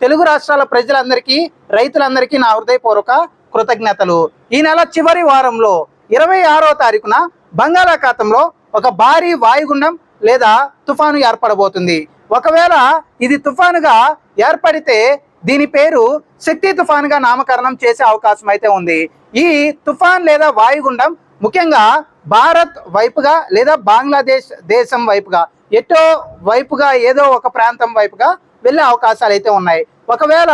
తెలుగు రాష్ట్రాల ప్రజలందరికీ రైతులందరికీ నా హృదయపూర్వక కృతజ్ఞతలు. ఈ నెల చివరి వారంలో ఇరవై ఆరో తారీఖున బంగాళాఖాతంలో ఒక భారీ వాయుగుండం లేదా తుఫాను ఏర్పడబోతుంది. ఒకవేళ ఇది తుఫానుగా ఏర్పడితే దీని పేరు శక్తి తుఫానుగా నామకరణం చేసే అవకాశం అయితే ఉంది. ఈ తుఫాన్ లేదా వాయుగుండం ముఖ్యంగా భారత్ వైపుగా లేదా బంగ్లాదేశ్ దేశం వైపుగా ఎటో వైపుగా ఏదో ఒక ప్రాంతం వైపుగా వెళ్ళే అవకాశాలు అయితే ఉన్నాయి. ఒకవేళ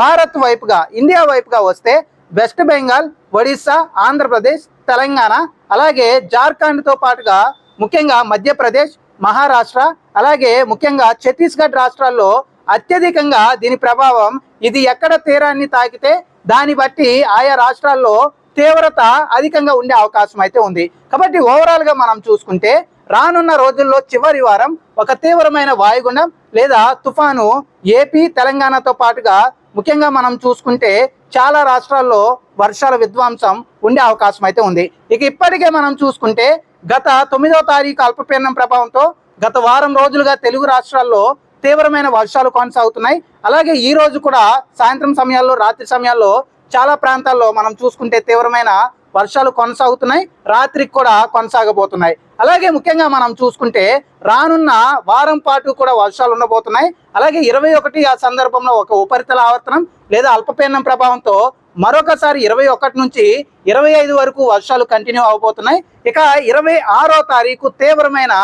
భారత్ వైపుగా ఇండియా వైపుగా వస్తే వెస్ట్ బెంగాల్ ఒడిస్సా ఆంధ్రప్రదేశ్ తెలంగాణ అలాగే జార్ఖండ్తో పాటుగా ముఖ్యంగా మధ్యప్రదేశ్ మహారాష్ట్ర అలాగే ముఖ్యంగా ఛత్తీస్గఢ్ రాష్ట్రాల్లో అత్యధికంగా దీని ప్రభావం ఇది ఎక్కడ తీరాన్ని తాకితే దాన్ని బట్టి ఆయా రాష్ట్రాల్లో తీవ్రత అధికంగా ఉండే అవకాశం అయితే ఉంది. కాబట్టి ఓవరాల్గా మనం చూసుకుంటే రానున్న రోజుల్లో చివరి వారం ఒక తీవ్రమైన వాయుగుండం లేదా తుఫాను ఏపీ తెలంగాణతో పాటుగా ముఖ్యంగా మనం చూసుకుంటే చాలా రాష్ట్రాల్లో వర్షాల విధ్వంసం ఉండే అవకాశం అయితే ఉంది. ఇక ఇప్పటికే మనం చూసుకుంటే గత తొమ్మిదో తారీఖు అల్పపీడనం ప్రభావంతో గత వారం రోజులుగా తెలుగు రాష్ట్రాల్లో తీవ్రమైన వర్షాలు కొనసాగుతున్నాయి. అలాగే ఈ రోజు కూడా సాయంత్రం సమయాల్లో రాత్రి సమయాల్లో చాలా ప్రాంతాల్లో మనం చూసుకుంటే తీవ్రమైన వర్షాలు కొనసాగుతున్నాయి. రాత్రికి కూడా కొనసాగబోతున్నాయి. అలాగే ముఖ్యంగా మనం చూసుకుంటే రానున్న వారం పాటు కూడా వర్షాలు ఉండబోతున్నాయి. అలాగే ఇరవై ఒకటి ఆ సందర్భంలో ఒక ఉపరితల ఆవర్తనం లేదా అల్పపీడనం ప్రభావంతో మరొకసారి ఇరవై ఒకటి నుంచి ఇరవై ఐదు వరకు వర్షాలు కంటిన్యూ అవబోతున్నాయి. ఇక ఇరవై ఆరో తారీఖు తీవ్రమైన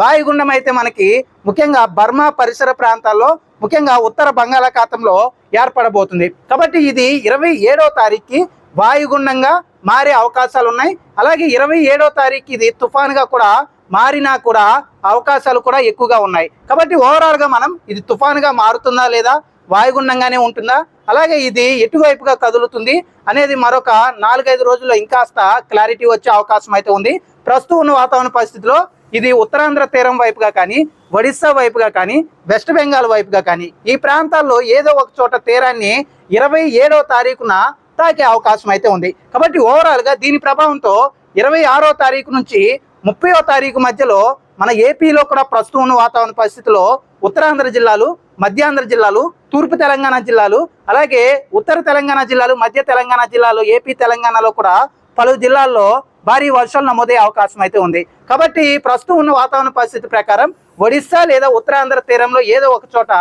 వాయుగుండం అయితే మనకి ముఖ్యంగా బర్మా పరిసర ప్రాంతాల్లో ముఖ్యంగా ఉత్తర బంగాళాఖాతంలో ఏర్పడబోతుంది. కాబట్టి ఇది ఇరవై ఏడో తారీఖుకి వాయుగుండంగా మారే అవకాశాలు ఉన్నాయి అలాగే ఇరవై ఏడో తారీఖు ఇది తుఫాన్గా కూడా మారినా కూడా అవకాశాలు కూడా ఎక్కువగా ఉన్నాయి. కాబట్టి ఓవరాల్గా మనం ఇది తుఫాన్గా మారుతుందా లేదా వాయుగుండంగానే ఉంటుందా? అలాగే ఇది ఎటువైపుగా కదులుతుంది అనేది మరొక నాలుగైదు రోజుల్లో ఇంకాస్త క్లారిటీ వచ్చే అవకాశం అయితే ఉంది. ప్రస్తుతం ఉన్న వాతావరణ పరిస్థితిలో ఇది ఉత్తరాంధ్ర తీరం వైపుగా కానీ ఒడిస్సా వైపుగా కానీ వెస్ట్ బెంగాల్ వైపుగా కానీ ఈ ప్రాంతాల్లో ఏదో ఒక చోట తీరాన్ని ఇరవై ఏడో తారీఖున తాకే అవకాశం అయితే ఉంది. కాబట్టి ఓవరాల్గా దీని ప్రభావంతో ఇరవై ఆరో తారీఖు నుంచి ముప్పయో తారీఖు మధ్యలో మన ఏపీలో కూడా ప్రస్తుతం ఉన్న వాతావరణ పరిస్థితిలో ఉత్తరాంధ్ర జిల్లాలు మధ్యాంధ్ర జిల్లాలు తూర్పు తెలంగాణ జిల్లాలు అలాగే ఉత్తర తెలంగాణ జిల్లాలు మధ్య తెలంగాణ జిల్లాలు ఏపీ తెలంగాణలో కూడా పలు జిల్లాల్లో భారీ వర్షాలు నమోదయ్యే అవకాశం అయితే ఉంది. కాబట్టి ప్రస్తుతం ఉన్న వాతావరణ పరిస్థితి ప్రకారం ఒడిస్సా లేదా ఉత్తరాంధ్ర తీరంలో ఏదో ఒక చోట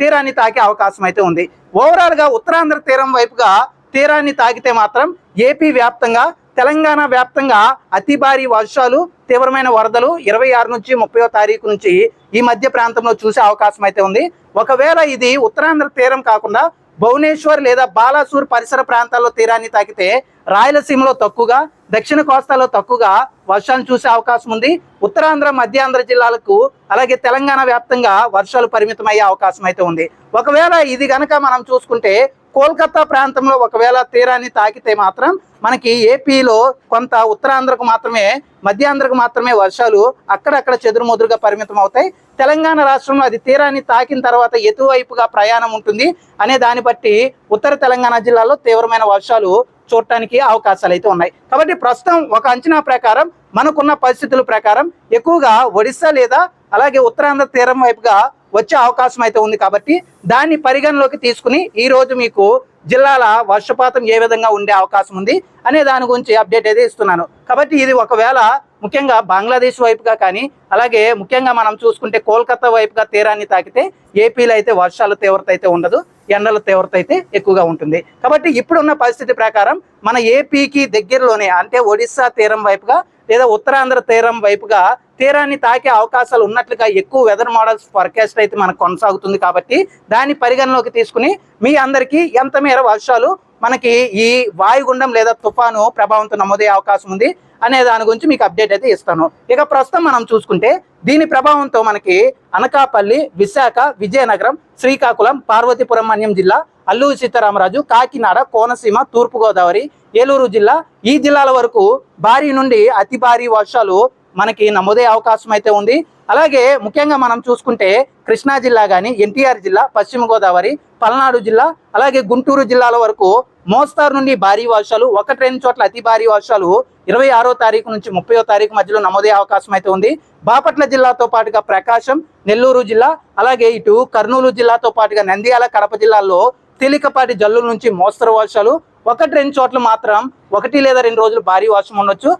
తీరాన్ని తాకే అవకాశం అయితే ఉంది ఓవరాల్గా ఉత్తరాంధ్ర తీరం వైపుగా తీరాన్ని తాకితే మాత్రం ఏపీ వ్యాప్తంగా తెలంగాణ వ్యాప్తంగా అతి భారీ వర్షాలు తీవ్రమైన వరదలు ఇరవై ఆరు నుంచి ముప్పయో తారీఖు నుంచి ఈ మధ్య ప్రాంతంలో చూసే అవకాశం అయితే ఉంది. ఒకవేళ ఇది ఉత్తరాంధ్ర తీరం కాకుండా భువనేశ్వర్ లేదా బాలాసూర్ పరిసర ప్రాంతాల్లో తీరాన్ని తాకితే రాయలసీమలో తక్కువగా దక్షిణ కోస్తాలో తక్కువగా వర్షాలు చూసే అవకాశం ఉంది. ఉత్తరాంధ్ర మధ్యాంధ్ర జిల్లాలకు అలాగే తెలంగాణ వ్యాప్తంగా వర్షాలు పరిమితమయ్యే అవకాశం అయితే ఉంది. ఒకవేళ ఇది గనక మనం చూసుకుంటే కోల్కతా ప్రాంతంలో ఒకవేళ తీరాన్ని తాకితే మాత్రం మనకి ఏపీలో కొంత ఉత్తరాంధ్రకు మాత్రమే మధ్యాంధ్రకు మాత్రమే వర్షాలు అక్కడక్కడ చెదురుమదురుగా పరిమితం అవుతాయి. తెలంగాణ రాష్ట్రంలో అది తీరాన్ని తాకిన తర్వాత ఎటువైపుగా ప్రయాణం ఉంటుంది అనే దాన్ని బట్టి ఉత్తర తెలంగాణ జిల్లాలో తీవ్రమైన వర్షాలు చూడటానికి అవకాశాలు అయితే ఉన్నాయి. కాబట్టి ప్రస్తుతం ఒక అంచనా ప్రకారం మనకున్న పరిస్థితుల ప్రకారం ఎక్కువగా ఒడిస్సా లేదా అలాగే ఉత్తరాంధ్ర తీరం వైపుగా వచ్చే అవకాశం అయితే ఉంది కాబట్టి దాన్ని పరిగణలోకి తీసుకుని ఈరోజు మీకు జిల్లాల వర్షపాతం ఏ విధంగా ఉండే అవకాశం ఉంది అనే దాని గురించి అప్డేట్ అయితే ఇస్తున్నాను. కాబట్టి ఇది ఒకవేళ ముఖ్యంగా బంగ్లాదేశ్ వైపుగా కానీ అలాగే ముఖ్యంగా మనం చూసుకుంటే కోల్కతా వైపుగా తీరాన్ని తాకితే ఏపీలో అయితే వర్షాల తీవ్రత అయితే ఉండదు ఎండల తీవ్రత అయితే ఎక్కువగా ఉంటుంది. కాబట్టి ఇప్పుడున్న పరిస్థితి ప్రకారం మన ఏపీకి దగ్గరలోనే అంటే ఒడిస్సా తీరం వైపుగా లేదా ఉత్తరాంధ్ర తీరం వైపుగా తీరాన్ని తాకే అవకాశాలు ఉన్నట్లుగా ఎక్కువ వెదర్ మోడల్స్ ఫర్కాస్ట్ అయితే మనకు కొనసాగుతుంది కాబట్టి దాన్ని పరిగణలోకి తీసుకుని మీ అందరికీ ఎంత మేర వర్షాలు మనకి ఈ వాయుగుండం లేదా తుఫాను ప్రభావంతో నమోదయ్యే అవకాశం ఉంది అనే దాని గురించి మీకు అప్డేట్ అయితే ఇస్తాను. ఇక ప్రస్తుతం మనం చూసుకుంటే దీని ప్రభావంతో మనకి అనకాపల్లి విశాఖ విజయనగరం శ్రీకాకుళం పార్వతీపురం మన్యం జిల్లా అల్లూరు సీతారామరాజు కాకినాడ కోనసీమ తూర్పుగోదావరి ఏలూరు జిల్లా. ఈ జిల్లాల వరకు భారీ నుండి అతి భారీ వర్షాలు మనకి నమోదయ్యే అవకాశం అయితే ఉంది. అలాగే ముఖ్యంగా మనం చూసుకుంటే కృష్ణా జిల్లా కానీ ఎన్టీఆర్ జిల్లా పశ్చిమ గోదావరి పల్నాడు జిల్లా అలాగే గుంటూరు జిల్లాల వరకు మోస్తారు నుండి భారీ వర్షాలు ఒకటి రెండు చోట్ల అతి భారీ వర్షాలు ఇరవై ఆరో తారీఖు నుంచి ముప్పయో తారీఖు మధ్యలో నమోదయ్యే అవకాశం అయితే ఉంది. బాపట్ల జిల్లాతో పాటుగా ప్రకాశం నెల్లూరు జిల్లా అలాగే ఇటు కర్నూలు జిల్లాతో పాటుగా నంద్యాల కడప జిల్లాల్లో తేలికపాటి జల్లుల నుంచి మోస్తరు వర్షాలు ఒకటి రెండు చోట్ల మాత్రం ఒకటి లేదా రెండు రోజులు భారీ వర్షం ఉండొచ్చు.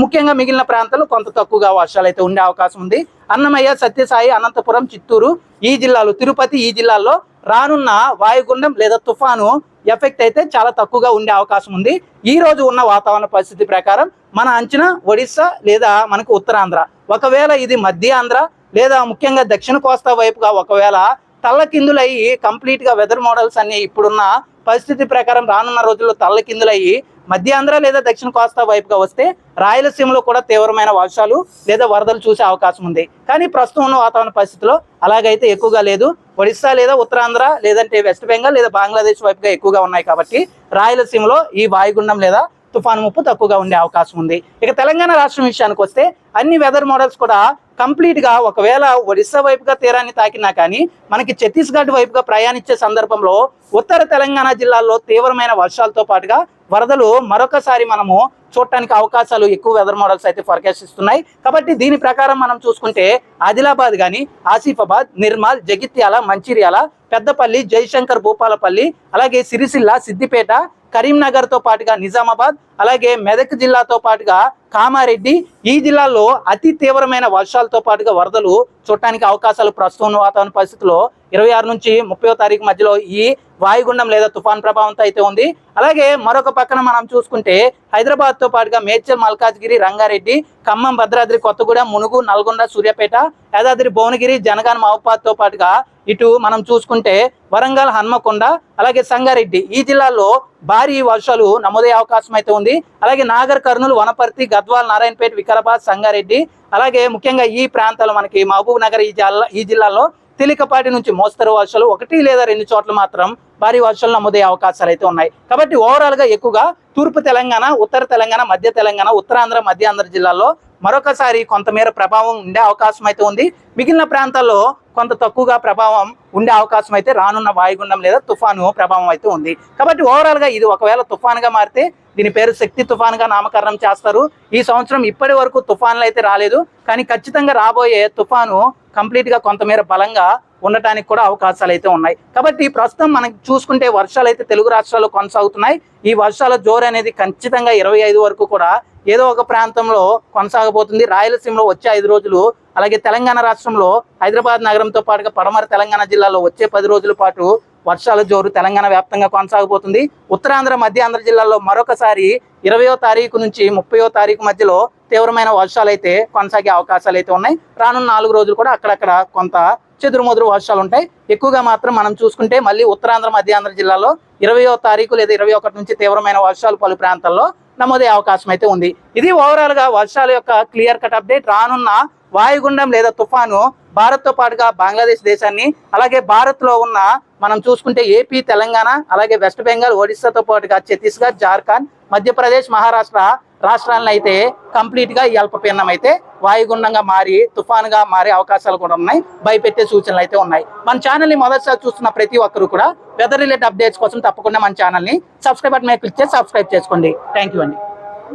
ముఖ్యంగా మిగిలిన ప్రాంతాల్లో కొంత తక్కువగా వర్షాలు అయితే ఉండే అవకాశం ఉంది. అన్నమయ్య సత్యసాయి అనంతపురం చిత్తూరు ఈ జిల్లాలు తిరుపతి ఈ జిల్లాల్లో రానున్న వాయుగుండం లేదా తుఫాను ఎఫెక్ట్ అయితే చాలా తక్కువగా ఉండే అవకాశం ఉంది. ఈ రోజు ఉన్న వాతావరణ పరిస్థితి ప్రకారం మన అంచనా ఒడిస్సా లేదా మనకు ఉత్తరాంధ్ర. ఒకవేళ ఇది మధ్య ఆంధ్ర లేదా ముఖ్యంగా దక్షిణ కోస్తా వైపుగా ఒకవేళ తల్లకిందులయ్యి కిందులయ్యి కంప్లీట్గా వెదర్ మోడల్స్ అన్ని ఇప్పుడున్న పరిస్థితి ప్రకారం రానున్న రోజుల్లో తల్లకిందులయ్యి మధ్యాంధ్ర లేదా దక్షిణ కోస్తా వైపుగా వస్తే రాయలసీమలో కూడా తీవ్రమైన వర్షాలు లేదా వరదలు చూసే అవకాశం ఉంది. కానీ ప్రస్తుతం ఉన్న వాతావరణ పరిస్థితిలో అలాగైతే ఎక్కువగా లేదు. ఒడిస్సా లేదా ఉత్తరాంధ్ర లేదంటే వెస్ట్ బెంగాల్ లేదా బంగ్లాదేశ్ వైపుగా ఎక్కువగా ఉన్నాయి కాబట్టి రాయలసీమలో ఈ వాయుగుండం లేదా తుఫాను ముప్పు తక్కువగా ఉండే అవకాశం ఉంది. ఇక తెలంగాణ రాష్ట్రం విషయానికి వస్తే అన్ని వెదర్ మోడల్స్ కూడా కంప్లీట్గా ఒకవేళ ఒడిస్సా వైపుగా తీరాన్ని తాకినా కానీ మనకి ఛత్తీస్గఢ్ వైపుగా ప్రయాణించే సందర్భంలో ఉత్తర తెలంగాణ జిల్లాల్లో తీవ్రమైన వర్షాలతో పాటుగా వరదలు మరొకసారి మనము చూడటానికి అవకాశాలు ఎక్కువ వెదర్ మోడల్స్ అయితే ఫోర్కాస్ట్ ఇస్తున్నాయి. కాబట్టి దీని ప్రకారం మనం చూసుకుంటే ఆదిలాబాద్ కానీ ఆసిఫాబాద్ నిర్మల్ జగిత్యాల మంచిర్యాల పెద్దపల్లి జయశంకర్ భూపాలపల్లి అలాగే సిరిసిల్ల సిద్దిపేట కరీంనగర్తో పాటుగా నిజామాబాద్ అలాగే మెదక్ జిల్లాతో పాటుగా కామారెడ్డి ఈ జిల్లాలో అతి తీవ్రమైన వర్షాలతో పాటుగా వరదలు చూడటానికి అవకాశాలు ప్రస్తుతం వాతావరణ పరిస్థితుల్లో ఇరవై ఆరు నుంచి ముప్పై తారీఖు మధ్యలో ఈ వాయుగుండం లేదా తుఫాన్ ప్రభావంతో అయితే ఉంది. అలాగే మరొక పక్కన మనం చూసుకుంటే హైదరాబాద్తో పాటుగా మేడ్చల్ మల్కాజ్గిరి రంగారెడ్డి ఖమ్మం భద్రాద్రి కొత్తగూడెం మునుగు నల్గొండ సూర్యాపేట యాదాద్రి భువనగిరి జనగాన్ మహబాద్తో పాటుగా ఇటు మనం చూసుకుంటే వరంగల్ హన్మకొండ అలాగే సంగారెడ్డి ఈ జిల్లాల్లో భారీ వర్షాలు నమోదయ్యే అవకాశం అయితే ఉంది. అలాగే నాగర్ కర్నూలు వనపర్తి గద్వాల్ నారాయణపేట వికారాబాద్ సంగారెడ్డి అలాగే ముఖ్యంగా ఈ ప్రాంతాలు మనకి మహబూబ్ నగర్ ఈ జిల్లా ఈ జిల్లాలో తేలికపాటి నుంచి మోస్తరు వర్షాలు ఒకటి లేదా రెండు చోట్ల మాత్రం భారీ వర్షాలు నమోదయ్యే అవకాశాలు అయితే ఉన్నాయి. కాబట్టి ఓవరాల్గా ఎక్కువగా తూర్పు తెలంగాణ ఉత్తర తెలంగాణ మధ్య తెలంగాణ ఉత్తరాంధ్ర మధ్యాంధ్ర జిల్లాల్లో మరొకసారి కొంతమేర ప్రభావం ఉండే అవకాశం అయితే ఉంది. మిగిలిన ప్రాంతాల్లో కొంత తక్కువగా ప్రభావం ఉండే అవకాశం అయితే రానున్న వాయుగుండం లేదా తుఫాను ప్రభావం అయితే ఉంది. కాబట్టి ఓవరాల్గా ఇది ఒకవేళ తుఫానుగా మారితే దీని పేరు శక్తి తుఫాన్గా నామకరణం చేస్తారు. ఈ సంవత్సరం ఇప్పటి వరకు తుఫాన్లు అయితే రాలేదు. కానీ ఖచ్చితంగా రాబోయే తుఫాను కంప్లీట్గా కొంతమేర బలంగా ఉండటానికి కూడా అవకాశాలు అయితే ఉన్నాయి. కాబట్టి ప్రస్తుతం మనం చూసుకుంటే వర్షాలు అయితే తెలుగు రాష్ట్రాల్లో కొనసాగుతున్నాయి. ఈ వర్షాల జోరు అనేది ఖచ్చితంగా ఇరవై ఐదు వరకు కూడా ఏదో ఒక ప్రాంతంలో కొనసాగబోతుంది. రాయలసీమలో వచ్చే ఐదు రోజులు అలాగే తెలంగాణ రాష్ట్రంలో హైదరాబాద్ నగరంతో పాటుగా పడమర తెలంగాణ జిల్లాలో వచ్చే పది రోజుల పాటు వర్షాల జోరు తెలంగాణ వ్యాప్తంగా కొనసాగబోతుంది. ఉత్తరాంధ్ర మధ్యాంధ్ర జిల్లాల్లో మరొకసారి ఇరవయో తారీఖు నుంచి ముప్పయో తారీఖు మధ్యలో తీవ్రమైన వర్షాలు అయితే కొనసాగే అవకాశాలు అయితే ఉన్నాయి. రానున్న నాలుగు రోజులు కూడా అక్కడక్కడ కొంత చెదురుమదురు వర్షాలు ఉంటాయి. ఎక్కువగా మాత్రం మనం చూసుకుంటే మళ్ళీ ఉత్తరాంధ్ర మధ్యాంధ్ర జిల్లాలో ఇరవయో తారీఖు లేదా ఇరవై ఒకటి నుంచి తీవ్రమైన వర్షాలు పలు ప్రాంతాల్లో నమోదయ్యే అవకాశం అయితే ఉంది. ఇది ఓవరాల్గా వర్షాల యొక్క క్లియర్ కట్ అప్డేట్ రానున్న వాయుగుండం లేదా తుఫాను భారత్తో పాటుగా బంగ్లాదేశ్ దేశాన్ని అలాగే భారత్లో ఉన్న మనం చూసుకుంటే ఏపీ తెలంగాణ అలాగే వెస్ట్ బెంగాల్ ఒడిస్సాతో పాటుగా ఛత్తీస్గఢ్ జార్ఖండ్ మధ్యప్రదేశ్ మహారాష్ట్ర రాష్ట్రాలను అయితే కంప్లీట్గా ఈ అల్పపీడనం అయితే వాయుగుండంగా మారి తుఫానుగా మారే అవకాశాలు కూడా ఉన్నాయి. భయపెట్టే సూచనలు అయితే ఉన్నాయి. మన ఛానల్ని మొదటిసారి చూస్తున్న ప్రతి ఒక్కరు కూడా వెదర్ రిలేటెడ్ అప్డేట్స్ కోసం తప్పకుండా మన ఛానల్ని సబ్స్క్రైబ్ బటన్ మీద క్లిక్ చేసి సబ్స్క్రైబ్ చేసుకోండి. థ్యాంక్ యూ అండి.